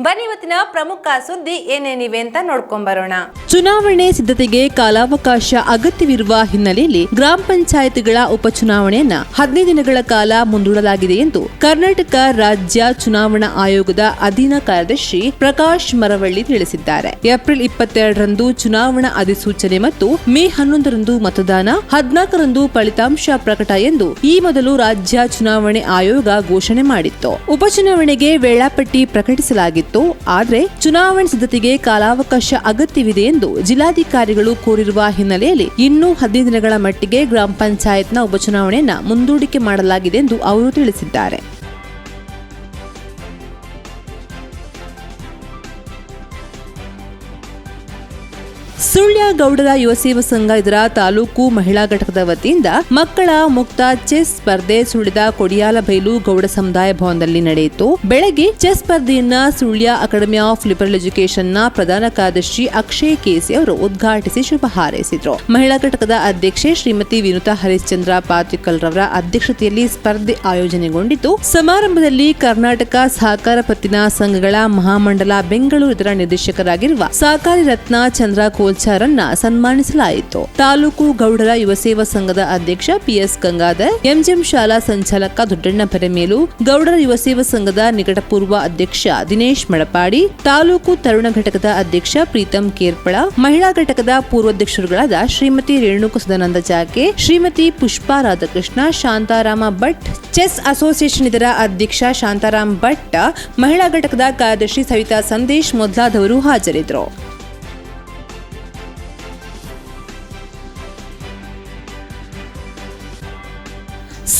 ಬನ್ನಿ ಇವತ್ತಿನ ಪ್ರಮುಖ ಸುದ್ದಿ ಏನೇನಿವೆ ಅಂತ ನೋಡ್ಕೊಂಬರೋಣ ಚುನಾವಣೆ ಸಿದ್ಧತೆಗೆ ಕಾಲಾವಕಾಶ ಅಗತ್ಯವಿರುವ ಹಿನ್ನೆಲೆಯಲ್ಲಿ ಗ್ರಾಮ ಪಂಚಾಯತ್ಗಳ ಉಪಚುನಾವಣೆಯನ್ನ ಹದಿನೈದು ದಿನಗಳ ಕಾಲ ಮುಂದೂಡಲಾಗಿದೆ ಎಂದು ಕರ್ನಾಟಕ ರಾಜ್ಯ ಚುನಾವಣಾ ಆಯೋಗದ ಅಧೀನ ಕಾರ್ಯದರ್ಶಿ ಪ್ರಕಾಶ್ ಮರವಳ್ಳಿ ತಿಳಿಸಿದ್ದಾರೆ. ಏಪ್ರಿಲ್ ಇಪ್ಪತ್ತೆರಡರಂದು ಚುನಾವಣಾ ಅಧಿಸೂಚನೆ ಮತ್ತು ಮೇ ಹನ್ನೊಂದರಂದು ಮತದಾನ, ಹದಿನಾಲ್ಕರಂದು ಫಲಿತಾಂಶ ಪ್ರಕಟ ಎಂದು ಈ ಮೊದಲು ರಾಜ್ಯ ಚುನಾವಣೆ ಆಯೋಗ ಘೋಷಣೆ ಮಾಡಿತ್ತು. ಉಪಚುನಾವಣೆಗೆ ವೇಳಾಪಟ್ಟಿ ಪ್ರಕಟಿಸಲಾಗಿತ್ತು ಆದರೆ ಚುನಾವಣೆ ಸಿದ್ಧತೆಗೆ ಕಾಲಾವಕಾಶ ಅಗತ್ಯವಿದೆ ಎಂದು ಜಿಲ್ಲಾಧಿಕಾರಿಗಳು ಕೋರಿರುವ ಹಿನ್ನೆಲೆಯಲ್ಲಿ ಇನ್ನೂ ಹದಿನೈದು ದಿನಗಳ ಮಟ್ಟಿಗೆ ಗ್ರಾಮ ಪಂಚಾಯತ್ನ ಉಪಚುನಾವಣೆಯನ್ನ ಮುಂದೂಡಿಕೆ ಮಾಡಲಾಗಿದೆ ಎಂದು ಅವರು ತಿಳಿಸಿದ್ದಾರೆ. ಸುಳ್ಯ ಗೌಡರ ಯುವ ಸೇವಾ ಸಂಘ ಇದರ ತಾಲೂಕು ಮಹಿಳಾ ಘಟಕದ ವತಿಯಿಂದ ಮಕ್ಕಳ ಮುಕ್ತ ಚೆಸ್ ಸ್ಪರ್ಧೆ ಸುಳ್ಯದ ಕೊಡಿಯಾಲಬೈಲು ಗೌಡ ಸಮುದಾಯ ಭವನದಲ್ಲಿ ನಡೆಯಿತು. ಬೆಳಗ್ಗೆ ಚೆಸ್ ಸ್ಪರ್ಧೆಯನ್ನ ಸುಳ್ಯ ಅಕಾಡೆಮಿ ಆಫ್ ಲಿಬರಲ್ ಎಜುಕೇಶನ್ನ ಪ್ರಧಾನ ಕಾರ್ಯದರ್ಶಿ ಅಕ್ಷಯ್ ಕೇಸಿ ಅವರು ಉದ್ಘಾಟಿಸಿ ಶುಭ ಹಾರೈಸಿದ್ರು. ಮಹಿಳಾ ಘಟಕದ ಅಧ್ಯಕ್ಷೆ ಶ್ರೀಮತಿ ವಿನುತಾ ಹರಿಶ್ಚಂದ್ರ ಪಾತ್ರಿಕಲ್ ರವರ ಅಧ್ಯಕ್ಷತೆಯಲ್ಲಿ ಸ್ಪರ್ಧೆ ಆಯೋಜನೆಗೊಂಡಿದ್ದು, ಸಮಾರಂಭದಲ್ಲಿ ಕರ್ನಾಟಕ ಸಹಕಾರ ಪತ್ತಿನ ಸಂಘಗಳ ಮಹಾಮಂಡಲ ಬೆಂಗಳೂರು ಇದರ ನಿರ್ದೇಶಕರಾಗಿರುವ ಸಹಕಾರಿ ರತ್ನ ಚಂದ್ರ ಕೋಲ್ಚಾರನ್ನ ಸನ್ಮಾನಿಸಲಾಯಿತು. ತಾಲೂಕು ಗೌಡರ ಯುವ ಸೇವಾ ಸಂಘದ ಅಧ್ಯಕ್ಷ ಪಿಎಸ್ ಗಂಗಾಧರ್, ಎಂಜಿಎಂ ಶಾಲಾ ಸಂಚಾಲಕ ದೊಡ್ಡಣ್ಣ ಪೆರೆಮೇಲು, ಗೌಡರ ಯುವ ಸೇವಾ ಸಂಘದ ನಿಕಟಪೂರ್ವ ಅಧ್ಯಕ್ಷ ದಿನೇಶ್ ಮಳಪಾಡಿ, ತಾಲೂಕು ತರುಣ ಘಟಕದ ಅಧ್ಯಕ್ಷ ಪ್ರೀತಂ ಕೇರ್ಪಳ, ಮಹಿಳಾ ಘಟಕದ ಪೂರ್ವಾಧ್ಯಕ್ಷರುಗಳಾದ ಶ್ರೀಮತಿ ರೇಣುಕ ಸದಾನಂದ ಜಾಕೆ, ಶ್ರೀಮತಿ ಪುಷ್ಪಾ ರಾಧಾಕೃಷ್ಣ, ಶಾಂತಾರಾಮ ಭಟ್, ಚೆಸ್ ಅಸೋಸಿಯೇಷನ್ ಇದರ ಅಧ್ಯಕ್ಷ ಶಾಂತಾರಾಮ್ ಭಟ್, ಮಹಿಳಾ ಘಟಕದ ಕಾರ್ಯದರ್ಶಿ ಸವಿತಾ ಸಂದೇಶ್ ಮೊದಲಾದವರು ಹಾಜರಿದ್ದರು.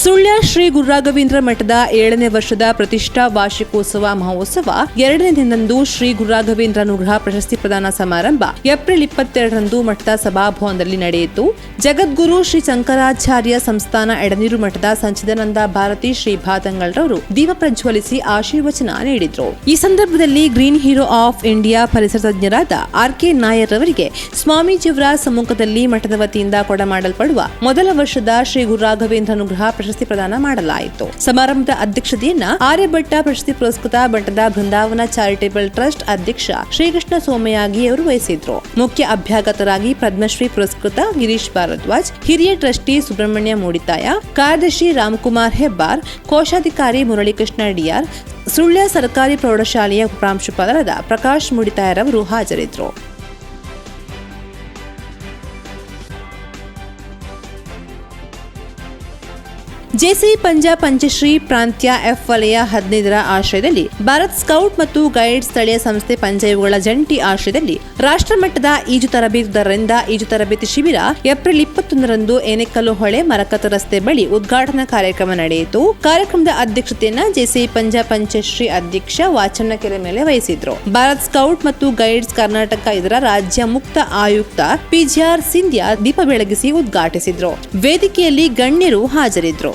ಸುಳ್ಯ ಶ್ರೀ ಗುರುರಾಘವೇಂದ್ರ ಮಠದ ಏಳನೇ ವರ್ಷದ ಪ್ರತಿಷ್ಠಾ ವಾರ್ಷಿಕೋತ್ಸವ ಮಹೋತ್ಸವ ಎರಡನೇ ದಿನದಂದು ಶ್ರೀ ಗುರುರಾಘವೇಂದ್ರ ಅನುಗ್ರಹ ಪ್ರಶಸ್ತಿ ಪ್ರದಾನ ಸಮಾರಂಭ ಏಪ್ರಿಲ್ ಇಪ್ಪತ್ತೆರಡರಂದು ಮಠದ ಸಭಾಭವನದಲ್ಲಿ ನಡೆಯಿತು. ಜಗದ್ಗುರು ಶ್ರೀ ಶಂಕರಾಚಾರ್ಯ ಸಂಸ್ಥಾನ ಎಡನೀರು ಮಠದ ಸಂಚಿದಾನಂದ ಭಾರತಿ ಶ್ರೀ ಭಾತಂಗಳ್ರವರು ದೀಪ ಪ್ರಜ್ವಲಿಸಿ ಆಶೀರ್ವಚನ ನೀಡಿದ್ರು. ಈ ಸಂದರ್ಭದಲ್ಲಿ ಗ್ರೀನ್ ಹೀರೋ ಆಫ್ ಇಂಡಿಯಾ ಪರಿಸರ ತಜ್ಞರಾದ ಆರ್ ಕೆ ನಾಯರ್ ಅವರಿಗೆ ಸ್ವಾಮೀಜಿಯವರ ಸಮ್ಮುಖದಲ್ಲಿ ಮಠದ ವತಿಯಿಂದ ಕೊಡಮಾಡಲ್ಪಡುವ ಮೊದಲ ವರ್ಷದ ಶ್ರೀ ಗುರುರಾಘವೇಂದ್ರ ಅನುಗ್ರಹ ಪ್ರಶಸ್ತಿ ಪ್ರದಾನ ಮಾಡಲಾಯಿತು. ಸಮಾರಂಭದ ಅಧ್ಯಕ್ಷತೆಯನ್ನ ಆರ್ಯಭಟ್ಟ ಪ್ರಶಸ್ತಿ ಪುರಸ್ಕೃತ ಬಟ್ಟದ ಬೃಂದಾವನ ಚಾರಿಟೇಬಲ್ ಟ್ರಸ್ಟ್ ಅಧ್ಯಕ್ಷ ಶ್ರೀಕೃಷ್ಣ ಸೋಮಯಾಗಿ ಅವರು ವಹಿಸಿದ್ರು. ಮುಖ್ಯ ಅಭ್ಯಾಗತರಾಗಿ ಪದ್ಮಶ್ರೀ ಪುರಸ್ಕೃತ ಗಿರೀಶ್ ಭಾರದ್ವಾಜ್, ಹಿರಿಯ ಟ್ರಸ್ಟಿ ಸುಬ್ರಹ್ಮಣ್ಯ ಮೂಡಿತಾಯ, ಕಾರ್ಯದರ್ಶಿ ರಾಮಕುಮಾರ್ ಹೆಬ್ಬಾರ್, ಕೋಶಾಧಿಕಾರಿ ಮುರಳೀಕೃಷ್ಣ ಡಿಆರ್ ಸುಳ್ಯ ಸರ್ಕಾರಿ ಪ್ರೌಢಶಾಲೆಯ ಪ್ರಾಂಶುಪಾಲರಾದ ಪ್ರಕಾಶ್ ಮುಡಿತಾಯರವರು ಹಾಜರಿದ್ದರು ಜೆಸಿ ಪಂಜಾಬ್ ಪಂಚಶ್ರೀ ಪ್ರಾಂತ್ಯ ಎಫ್ ವಲಯ ಹದಿನೈದರ ಆಶ್ರಯದಲ್ಲಿ ಭಾರತ್ ಸ್ಕೌಟ್ ಮತ್ತು ಗೈಡ್ ಸ್ಥಳೀಯ ಸಂಸ್ಥೆ ಪಂಚಾಯತ್ಗಳ ಜಂಟಿ ಆಶ್ರಯದಲ್ಲಿ ರಾಷ್ಟ್ರಮಟ್ಟದ ಈಜು ತರಬೇತುದಾರರಿಂದ ಈಜು ತರಬೇತಿ ಶಿಬಿರ ಏಪ್ರಿಲ್ ಇಪ್ಪತ್ತೊಂದರಂದು ಏನೆಕಲ್ಲು ಹೊಳೆ ಮರಕತ ರಸ್ತೆ ಬಳಿ ಉದ್ಘಾಟನಾ ಕಾರ್ಯಕ್ರಮ ನಡೆಯಿತು. ಕಾರ್ಯಕ್ರಮದ ಅಧ್ಯಕ್ಷತೆಯನ್ನ ಜೆಸಿ ಪಂಜಾಬ್ ಪಂಚಶ್ರೀ ಅಧ್ಯಕ್ಷ ವಾಚಣ್ಣಕೆರೆ ಮೇಲೆ ವಹಿಸಿದ್ರು. ಭಾರತ್ ಸ್ಕೌಟ್ ಮತ್ತು ಗೈಡ್ಸ್ ಕರ್ನಾಟಕ ಇದರ ರಾಜ್ಯ ಮುಕ್ತ ಆಯುಕ್ತ ಪಿಜಿಆರ್ ಸಿಂಧ್ಯಾ ದೀಪ ಬೆಳಗಿಸಿ ಉದ್ಘಾಟಿಸಿದ್ರು. ವೇದಿಕೆಯಲ್ಲಿ ಗಣ್ಯರು ಹಾಜರಿದ್ರು.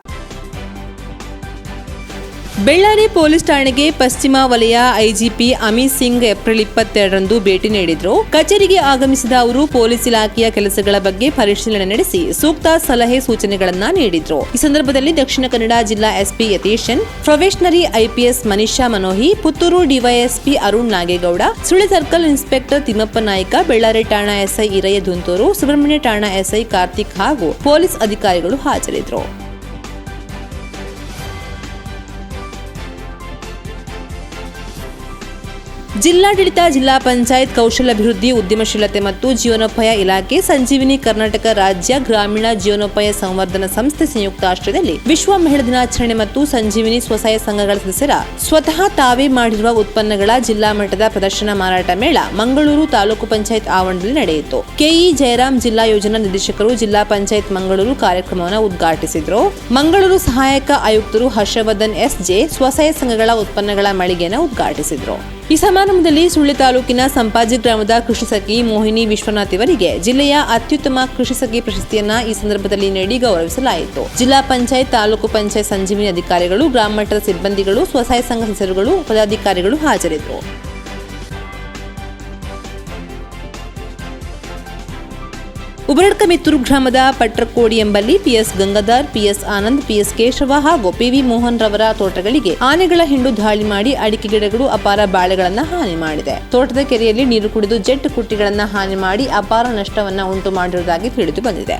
ಬೆಳ್ಳಾರಿ ಪೊಲೀಸ್ ಠಾಣೆಗೆ ಪಶ್ಚಿಮ ವಲಯ ಐಜಿಪಿ ಅಮಿತ್ ಸಿಂಗ್ ಏಪ್ರಿಲ್ ಇಪ್ಪತ್ತೆರಡರಂದು ಭೇಟಿ ನೀಡಿದ್ರು. ಕಚೇರಿಗೆ ಆಗಮಿಸಿದ ಅವರು ಪೊಲೀಸ್ ಇಲಾಖೆಯ ಕೆಲಸಗಳ ಬಗ್ಗೆ ಪರಿಶೀಲನೆ ನಡೆಸಿ ಸೂಕ್ತ ಸಲಹೆ ಸೂಚನೆಗಳನ್ನ ನೀಡಿದ್ರು. ಈ ಸಂದರ್ಭದಲ್ಲಿ ದಕ್ಷಿಣ ಕನ್ನಡ ಜಿಲ್ಲಾ SP Yatheeshan, probationary IPS Manisha Manohi, Puttur DySP Arun Nagegowda ಸುಳಿ ಸರ್ಕಲ್ ಇನ್ಸ್ಪೆಕ್ಟರ್ ತಿಮ್ಮಪ್ಪ ನಾಯ್ಕ, ಬೆಳ್ಳಾರಿ ಠಾಣಾ ಎಸ್ಐ ಇರಯ್ಯ ದುಂತೂರು ಸುಬ್ರಹ್ಮಣ್ಯ ಠಾಣಾ ಎಸ್ಐ ಕಾರ್ತಿಕ್ ಹಾಗೂ ಪೊಲೀಸ್ ಅಧಿಕಾರಿಗಳು ಹಾಜರಿದ್ದರು ಜಿಲ್ಲಾಡಳಿತ, ಜಿಲ್ಲಾ ಪಂಚಾಯತ್ ಕೌಶಲ್ಯಾಭಿವೃದ್ಧಿ, ಉದ್ಯಮಶೀಲತೆ ಮತ್ತು ಜೀವನೋಪಾಯ ಇಲಾಖೆ, ಸಂಜೀವಿನಿ ಕರ್ನಾಟಕ ರಾಜ್ಯ ಗ್ರಾಮೀಣ ಜೀವನೋಪಾಯ ಸಂವರ್ಧನ ಸಂಸ್ಥೆ ಸಂಯುಕ್ತ ಆಶ್ರಯದಲ್ಲಿ ವಿಶ್ವ ಮಹಿಳಾ ದಿನಾಚರಣೆ ಮತ್ತು ಸಂಜೀವಿನಿ ಸ್ವಸಹಾಯ ಸಂಘಗಳ ಸದಸ್ಯರ ಸ್ವತಃ ತಾವೇ ಮಾಡಿರುವ ಉತ್ಪನ್ನಗಳ ಜಿಲ್ಲಾ ಮಟ್ಟದ ಪ್ರದರ್ಶನ ಮಾರಾಟ ಮೇಳ ಮಂಗಳೂರು ತಾಲೂಕು ಪಂಚಾಯತ್ ಆವರಣದಲ್ಲಿ ನಡೆಯಿತು. ಕೆಇ ಜಯರಾಮ್ ಜಿಲ್ಲಾ ಯೋಜನಾ ನಿರ್ದೇಶಕರು ಜಿಲ್ಲಾ ಪಂಚಾಯತ್ ಮಂಗಳೂರು ಕಾರ್ಯಕ್ರಮವನ್ನು ಉದ್ಘಾಟಿಸಿದರು. ಮಂಗಳೂರು ಸಹಾಯಕ ಆಯುಕ್ತರು ಹರ್ಷವರ್ಧನ್ ಎಸ್ ಜೆ ಸ್ವಸಹಾಯ ಸಂಘಗಳ ಉತ್ಪನ್ನಗಳ ಮಳಿಗೆಯನ್ನು ಉದ್ಘಾಟಿಸಿದರು. ಈ ಸಮಾರಂಭದಲ್ಲಿ ಸುಳ್ಳಿ ತಾಲೂಕಿನ ಸಂಪಾಜಿ ಗ್ರಾಮದ ಕೃಷಿ ಸಖಿ ಮೋಹಿನಿ ವಿಶ್ವನಾಥ್ ಇವರಿಗೆ ಜಿಲ್ಲೆಯ ಅತ್ಯುತ್ತಮ ಕೃಷಿ ಸಖಿ ಪ್ರಶಸ್ತಿಯನ್ನ ಈ ಸಂದರ್ಭದಲ್ಲಿ ನೀಡಿ ಗೌರವಿಸಲಾಯಿತು. ಜಿಲ್ಲಾ ಪಂಚಾಯತ್, ತಾಲೂಕು ಪಂಚಾಯತ್ ಸಂಜೀವಿನಿ ಅಧಿಕಾರಿಗಳು, ಗ್ರಾಮ ಮಟ್ಟದ ಸಿಬ್ಬಂದಿಗಳು, ಸ್ವಸಹಾಯ ಸಂಘ ಸದಸ್ಯರುಗಳು ಪದಾಧಿಕಾರಿಗಳು ಹಾಜರಿದ್ದರು. ಉಬರಡ್ಕ ಮಿತ್ತೂರು ಗ್ರಾಮದ ಪಟ್ರಕೋಡಿ ಎಂಬಲ್ಲಿ PS Gangadhar, PS Anand, PS Keshava ಹಾಗೂ ಪಿವಿ ಮೋಹನ್ ರವರ ತೋಟಗಳಿಗೆ ಆನೆಗಳ ಹಿಂಡು ದಾಳಿ ಮಾಡಿ ಅಡಿಕೆ ಗಿಡಗಳು ಅಪಾರ ಬಾಳೆಗಳನ್ನು ಹಾನಿ ಮಾಡಿದೆ. ತೋಟದ ಕೆರೆಯಲ್ಲಿ ನೀರು ಕುಡಿದು ಜೆಟ್ ಕುಟ್ಟಿಗಳನ್ನು ಹಾನಿ ಮಾಡಿ ಅಪಾರ ನಷ್ಟವನ್ನು ಉಂಟು ಮಾಡಿರುವುದಾಗಿ ತಿಳಿದು ಬಂದಿದೆ.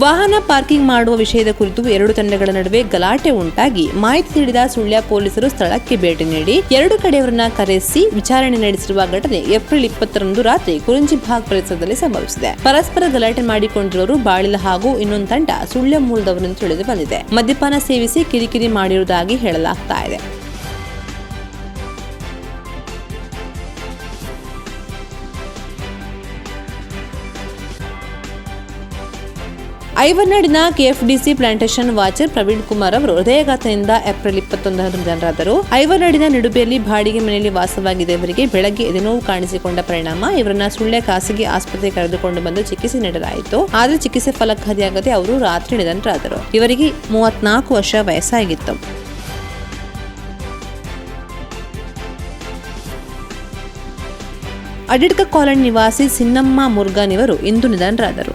ವಾಹನ ಪಾರ್ಕಿಂಗ್ ಮಾಡುವ ವಿಷಯದ ಕುರಿತು ಎರಡು ತಂಡಗಳ ನಡುವೆ ಗಲಾಟೆ ಉಂಟಾಗಿ ಮಾಹಿತಿ ನೀಡಿದ ಸುಳ್ಯ ಪೊಲೀಸರು ಸ್ಥಳಕ್ಕೆ ಭೇಟಿ ನೀಡಿ ಎರಡು ಕಡೆಯವರನ್ನ ಕರೆಸಿ ವಿಚಾರಣೆ ನಡೆಸಿರುವ ಘಟನೆ ಏಪ್ರಿಲ್ ಇಪ್ಪತ್ತರಂದು ರಾತ್ರಿ ಕುರುಂಜಿಭಾಗ್ ಪರಿಸರದಲ್ಲಿ ಸಂಭವಿಸಿದೆ. ಪರಸ್ಪರ ಗಲಾಟೆ ಮಾಡಿಕೊಂಡಿರೋರು ಬಾಳಿಲ ಹಾಗೂ ಇನ್ನೊಂದು ತಂಡ ಸುಳ್ಯ ಮೂಲದವರನ್ನು ತಿಳಿದು ಬಂದಿದೆ. ಮದ್ಯಪಾನ ಸೇವಿಸಿ ಕಿರಿಕಿರಿ ಮಾಡಿರುವುದಾಗಿ ಹೇಳಲಾಗ್ತಾ ಇದೆ. ಐವರ್ನಾಡಿನ KFDC plantation watcher Praveen Kumar ಅವರು ಹೃದಯಾಘಾತದಿಂದ ಏಪ್ರಿಲ್ ಇಪ್ಪತ್ತೊಂದರಂದು ನಿಧನರಾದರು. ಐವರ್ನಾಡಿನ ನಿಡುಬೆಯಲ್ಲಿ ಬಾಡಿಗೆ ಮನೆಯಲ್ಲಿ ವಾಸವಾಗಿದ್ದ ಇವರಿಗೆ ಬೆಳಗ್ಗೆ ಎದೆನೋವು ಕಾಣಿಸಿಕೊಂಡ ಪರಿಣಾಮ, ಇವರನ್ನ ಸುಳ್ಳೆ ಖಾಸಗಿ ಆಸ್ಪತ್ರೆ ಕರೆದುಕೊಂಡು ಬಂದು ಚಿಕಿತ್ಸೆ ನೀಡಲಾಯಿತು. ಆದರೆ ಚಿಕಿತ್ಸೆ ಫಲಕಾರಿಯಾಗದೆ ಅವರು ರಾತ್ರಿ ನಿಧನರಾದರು. ಇವರಿಗೆ ಮೂವತ್ನಾಲ್ಕು ವರ್ಷ ವಯಸ್ಸಾಗಿತ್ತು. ಅಡಿಡ್ಕ ಕಾಲೋನಿ ನಿವಾಸಿ ಸಿನ್ನಮ್ಮ ಮುರ್ಗಾನ್ ಇವರು ಇಂದು ನಿಧನರಾದರು.